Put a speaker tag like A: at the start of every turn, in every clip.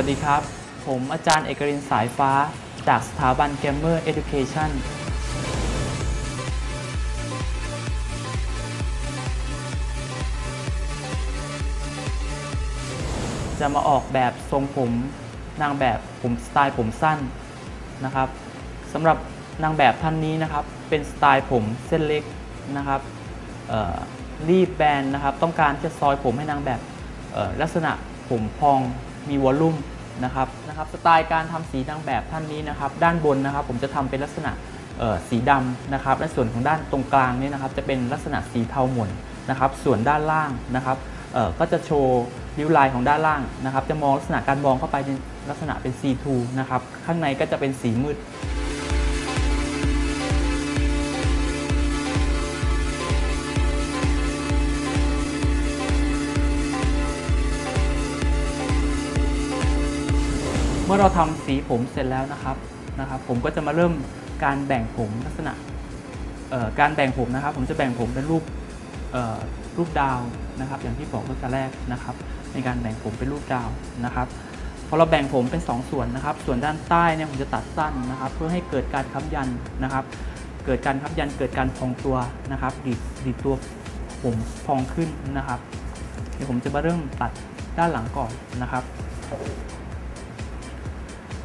A: วัสดีครับ ผมอาจารย์เอกรินสายฟ้า จากสถาบัน Gamer Education จะมาออกแบบทรงผมนางแบบผมสไตล์ผมสั้นนะครับสำหรับนางแบบท่านนี้นะครับ เป็นสไตล์ผมเส้นเล็กนะครับรีบแบนนะครับ ต้องการจะซอยผมให้นางแบบลักษณะผมพอง มีวอลลุ่มนะครับนะครับสไตล์การทำสีนางแบบท่านนี้นะครับ ด้านบนนะครับ ผมจะทำเป็นลักษณะเอ่อสีดำนะครับและส่วนของด้านตรงกลางนี่นะครับ จะเป็นลักษณะสีเทาหม่นนะครับ ส่วนด้านล่างนะครับเอ่อก็จะโชว์ริ้วลายของด้านล่างนะครับ จะมองลักษณะการมองเข้าไปในลักษณะเป็น C2 นะครับ ข้างในก็จะเป็นสีมืด อเราทำสีผมเสร็จแล้วนะครับนะครับ ผมก็จะมาเริ่มการแบ่งผมลักษณะการแบ่งผมนะครับ ผมจะแบ่งผมเป็นรูปรูปดาวนะครับ อย่างที่บอกตั้งแต่แรกนะครับ ในการแบ่งผมเป็นรูปดาวนะครับพอเราแบ่งผมเป็น 2 ส่วนนะครับ ส่วนด้านใต้เนี่ยผมจะตัดสั้นนะครับ เพื่อให้เกิดการค้ำยันนะครับ เกิดการค้ำยันเกิดการพองตัวนะครับดีดดีดตัวผมพองขึ้นนะครับ เดี๋ยวผมจะมาเริ่มตัดด้านหลังก่อนนะครับ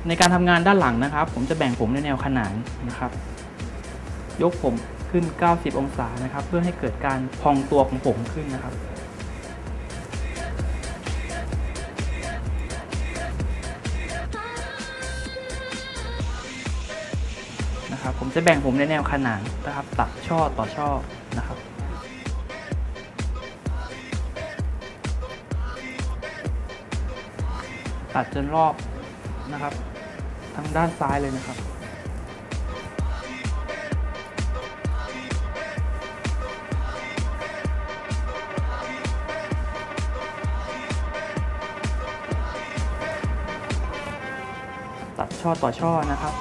A: ในการทำงานด้านหลังนะครับ ผมจะแบ่งผมในแนวขนานนะครับ ยกผมขึ้น 90 องศานะครับ เพื่อให้เกิดการพองตัวของผมขึ้นนะครับนะครับผมจะแบ่งผมในแนวขนานนะครับ ตัดช่อต่อช่อนะครับตัดจนรอบนะครับางด้านซ้ายเลยนะครับ ตัดช่อต่อช่อนะครับ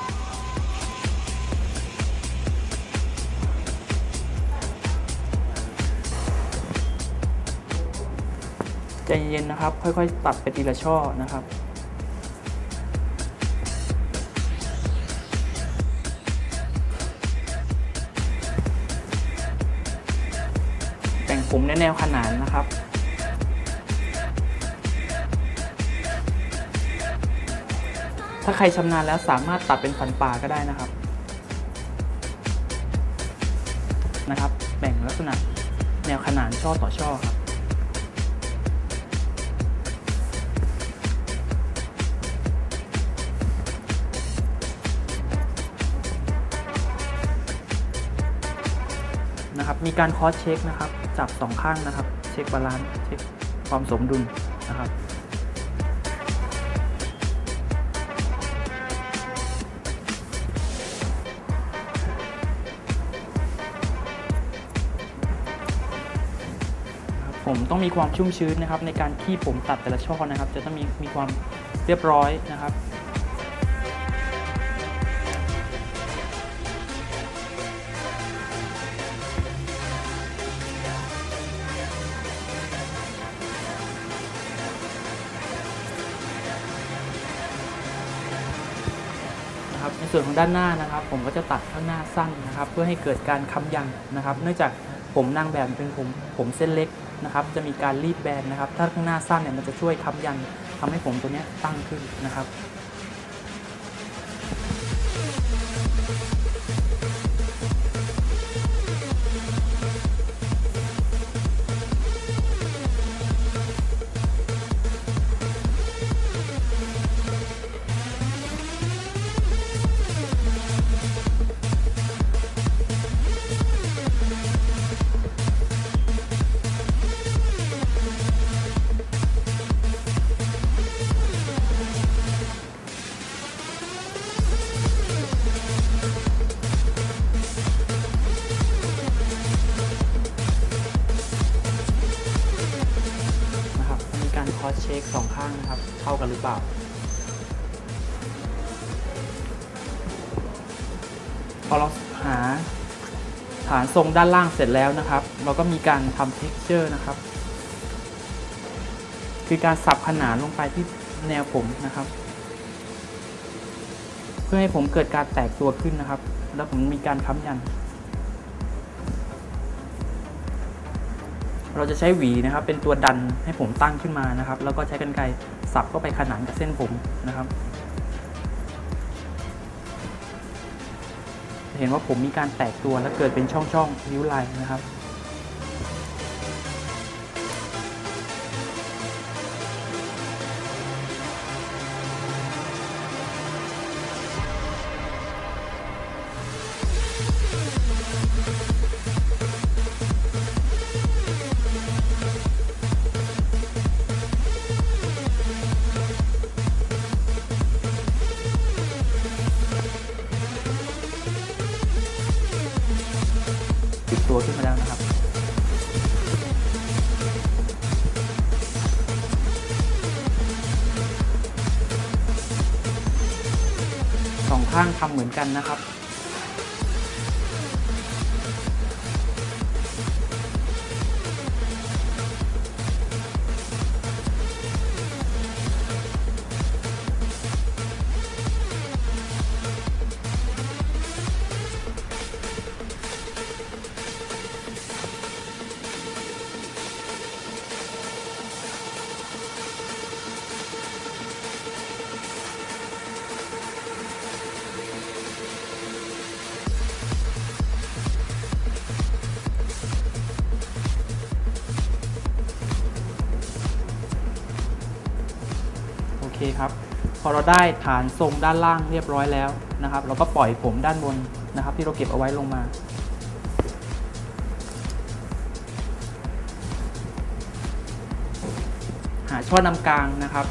A: ใจเย็นๆนะครับ ค่อยๆ ตัดไปทีละช่อนะครับ ผมในแนวขนานนะครับ ถ้าใครชำนาญแล้วสามารถตัดเป็นฟันปลาก็ได้นะครับนะครับ แบ่งลักษณะแนวขนานช่อต่อช่อครับนะครับ มีการคอสเช็คนะครับ จับสองข้างนะครับ เช็คบาลานซ์เช็คความสมดุลนะครับครับผมต้องมีความชุ่มชื้นนะครับ ในการที่ผมตัดแต่ละช่อนะครับ จะต้องมีมีความเรียบร้อยนะครับ ส่วนของด้านหน้านะครับ ผมก็จะตัดข้างหน้าสั้นนะครับ เพื่อให้เกิดการค้ำยันนะครับ เนื่องจากผมนางแบบเป็นผมผมเส้นเล็กนะครับ จะมีการรีดแบนนะครับ ถ้าข้างหน้าสั้นเนี่ยมันจะช่วยค้ำยันทำให้ผมตัวนี้ตั้งขึ้นนะครับ การคอสเช็คสองข้างนะครับ เท่ากันหรือเปล่า พอเราหาฐานทรงด้านล่างเสร็จแล้วนะครับ เราก็มีการทำ texture นะครับ คือการสับขนานลงไปที่แนวผมนะครับ เพื่อให้ผมเกิดการแตกตัวขึ้นนะครับ แล้วผมมีการค้ำยัน เราจะใช้หวีนะครับเป็นตัวดันให้ผมตั้งขึ้นมานะครับ แล้วก็ใช้กรรไกรสับเข้าไปขนานกับเส้นผมนะครับ เห็นว่าผมมีการแตกตัวและเกิดเป็นช่องๆนิ้วลายนะครับ ขึ้นมาแล้วนะครับ สองข้างทำเหมือนกันนะครับ เคครับพอเราได้ฐานทรงด้านล่างเรียบร้อยแล้วนะครับ เราก็ปล่อยผมด้านบนนะครับ ที่เราเก็บเอาไว้ลงมาหาช่อนำกลางนะครับ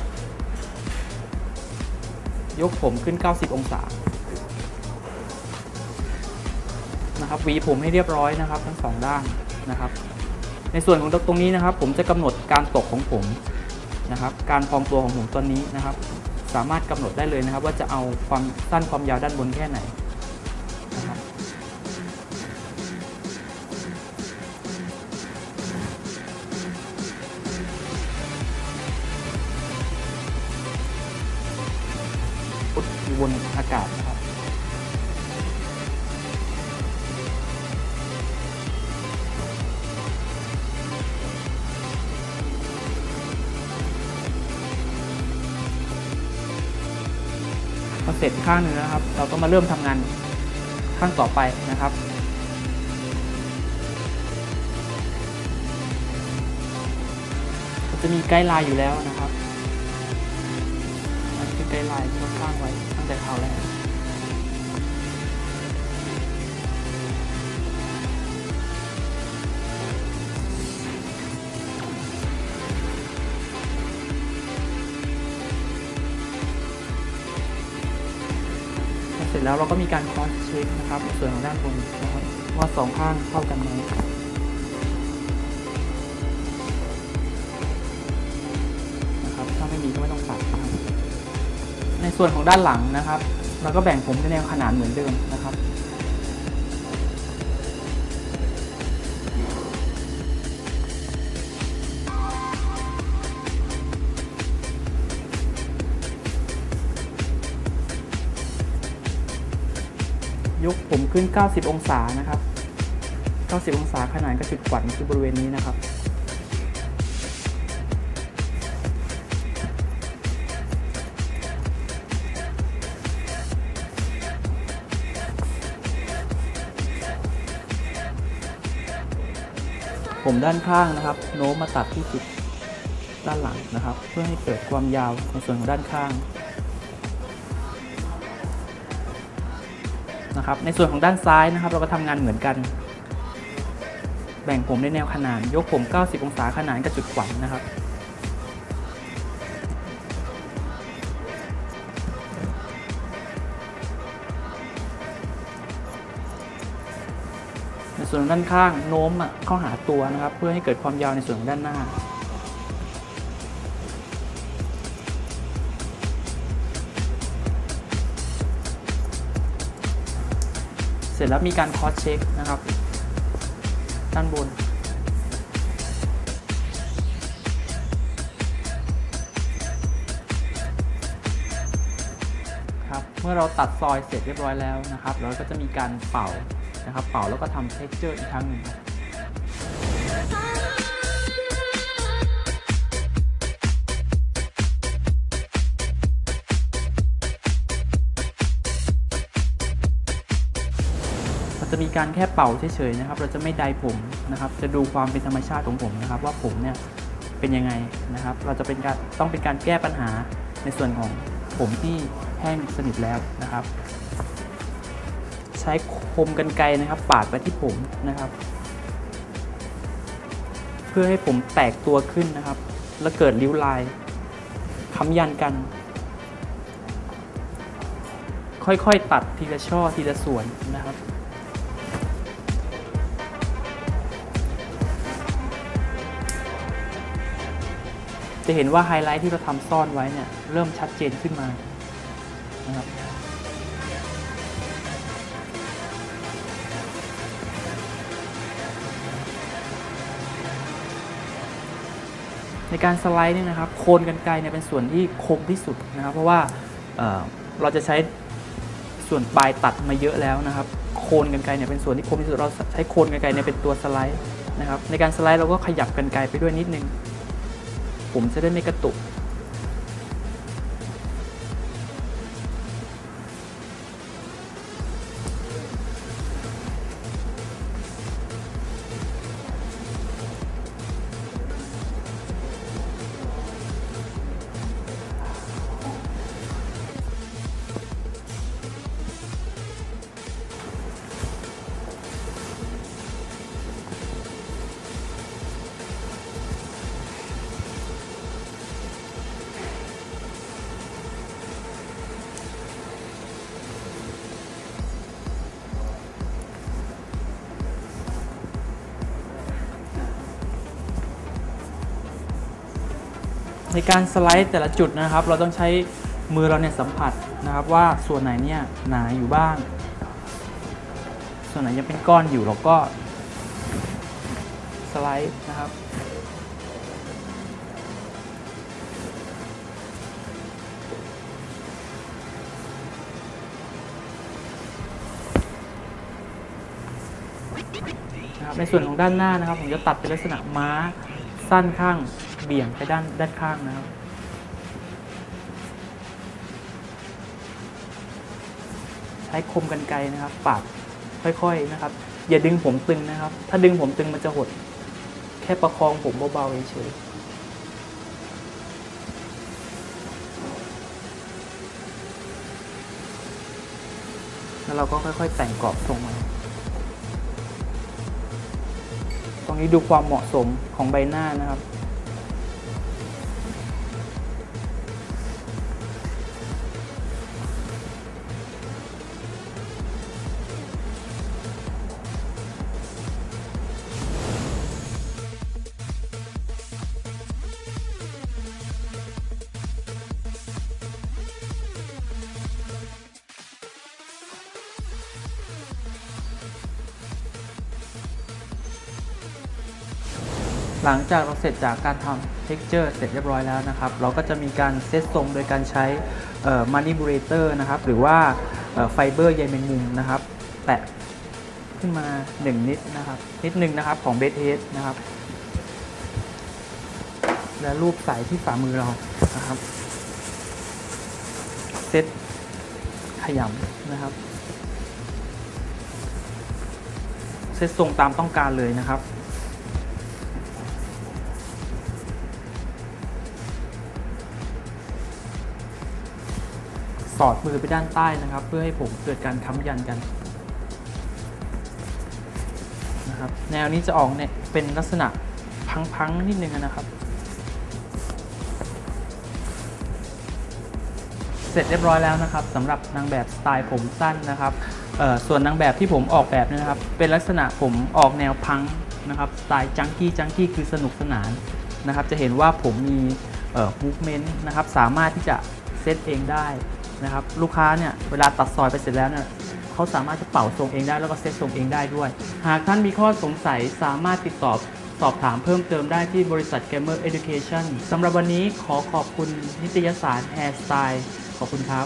A: ยกผมขึ้น 90 องศานะครับหวีผมให้เรียบร้อยนะครับ ทั้งสองด้านนะครับ ในส่วนของตรงนี้นะครับ ผมจะกำหนดการตกของผม นะครับ การพองตัวของผมตัวนี้นะครับ สามารถกำหนดได้เลยนะครับ ว่าจะเอาความสั้นความยาวด้านบนแค่ไหนนะครับ เสร็จข้างหนึ่งนะครับ เราก็มาเริ่มทำงานข้างต่อไปนะครับจะมีไกด์ไลน์อยู่แล้วนะครับนั่นคือไกด์ไลน์ที่เราสร้างไว้ตั้งแต่คราวแรก แล้วเราก็มีการคอสเช็คนะครับส่วนของด้านบนนะครับว่าสองข้างเท่ากันไหมนะครับถ้าไม่มีก็ไม่ต้องตัดในส่วนของด้านหลังนะครับ เราก็แบ่งผมในแนวขนานเหมือนเดิมนะครับ กผมขึ้น 90 องศานะครับ 90 องศาขนานกับจุดกวัดคือบริเวณนี้นะครับ ผมด้านข้างนะครับ โน้มมาตัดที่จุดด้านหลังนะครับ เพื่อให้เกิดความยาวในส่วนของด้านข้าง นะครับ ในส่วนของด้านซ้ายนะครับ เราก็ทำงานเหมือนกัน แบ่งผมในแนวขนาน ยกผม 90 องศาขนานกับจุดขวัญนะครับ ในส่วนด้านข้างโน้มอะเข้าหาตัวนะครับ เพื่อให้เกิดความยาวในส่วนของด้านหน้า เสร็จแล้วมีการคอสเช็คนะครับ ด้านบน ครับ เมื่อเราตัดซอยเสร็จเรียบร้อยแล้วนะครับ เราก็จะมีการเป่านะครับ เป่าแล้วก็ทำเท็กเจอร์อีกครั้งหนึ่ง การแค่เป่าเฉยๆนะครับ เราจะไม่ไดผมนะครับ จะดูความเป็นธรรมชาติของผมนะครับ ว่าผมเนี่ยเป็นยังไงนะครับ เราจะเป็นการต้องเป็นการแก้ปัญหาในส่วนของผมที่แห้งสนิทแล้วนะครับ ใช้คมกันไกรนะครับ ปาดไปที่ผมนะครับ เพื่อให้ผมแตกตัวขึ้นนะครับ แล้วเกิดริ้วลายค้ำยันกัน ค่อยๆตัดทีละช่อทีละส่วนนะครับ จะเห็นว่าไฮไลท์ที่เราทำซ่อนไว้เนี่ยเริ่มชัดเจนขึ้นมานะครับในการสไลด์เนี่ยนะครับโคนกันไกรเนี่ยเป็นส่วนที่คมที่สุดนะครับ เพราะว่าเเราจะใช้ส่วนปลายตัดมาเยอะแล้วนะครับ โคนกันไกรเนี่ยเป็นส่วนที่คมที่สุดเราใช้โคนกันไกรเนี่ยเป็นตัวสไลด์นะครับในการสไลด์เราก็ขยับกันไกรไปด้วยนิดนึง ผมจะได้ไม่กระตุก ในการสไลด์แต่ละจุดนะครับ เราต้องใช้มือเราเนี่ยสัมผัสนะครับว่าส่วนไหนเนี่ยหนาอยู่บ้าง ส่วนไหนยังเป็นก้อนอยู่เราก็สไลด์นะครับในส่วนของด้านหน้านะครับ ผมจะตัดเป็นลักษณะม้าสั้นข้าง เบี่ยงไปด้านด้านข้างนะครับ ใช้คมกันไกรนะครับ ปาดค่อยๆนะครับ อย่าดึงผมตึงนะครับ ถ้าดึงผมตึงมันจะหด แค่ประคองผมเบาๆเฉยๆแล้วเราก็ค่อยๆแต่งกรอบทรงมาตรงนี้ดูความเหมาะสมของใบหน้านะครับ หลังจากเราเสร็จจากการทำ texture เสร็จเรียบร้อยแล้วนะครับ เราก็จะมีการเซตทรงโดยการใช้เอ่อ manipulator นะครับ หรือว่าไฟเบอร์ใยแมงมุมนะครับ แตะขึ้นมา 1 นิดนะครับ นิดหนึ่งนะครับของเบสเ a สนะครับ และรูปใส่ที่ฝ่ามือเรานะครับ เซตขยำนะครับ เซตทรงตามต้องการเลยนะครับ สอดมือไปด้านใต้นะครับ เพื่อให้ผมเกิดการค้ำยันกันนะครับแนวนี้จะออกเนี่ยเป็นลักษณะพังๆนิดนึงนะครับ เสร็จเรียบร้อยแล้วนะครับสำหรับนางแบบสไตล์ผมสั้นนะครับส่วนนางแบบที่ผมออกแบบนะครับ เป็นลักษณะผมออกแนวพังนะครับสไตล์จังกี้จังกี้คือสนุกสนานนะครับ จะเห็นว่าผมมีเอ่อมูฟเมนต์นะครับ สามารถที่จะเซตเองได้ นะครับลูกค้าเนี่ยเวลาตัดซอยไปเสร็จแล้วเนี่ยเขาสามารถจะเป่าทรงเองได้แล้วก็เซตทรงเองได้ด้วย หากท่านมีข้อสงสัยสามารถติดต่อสอบถามเพิ่มเติมได้ที่บริษัท Gamer Education สำหรับวันนี้ขอขอบคุณนิตยสาร Hairstyle ขอบคุณครับ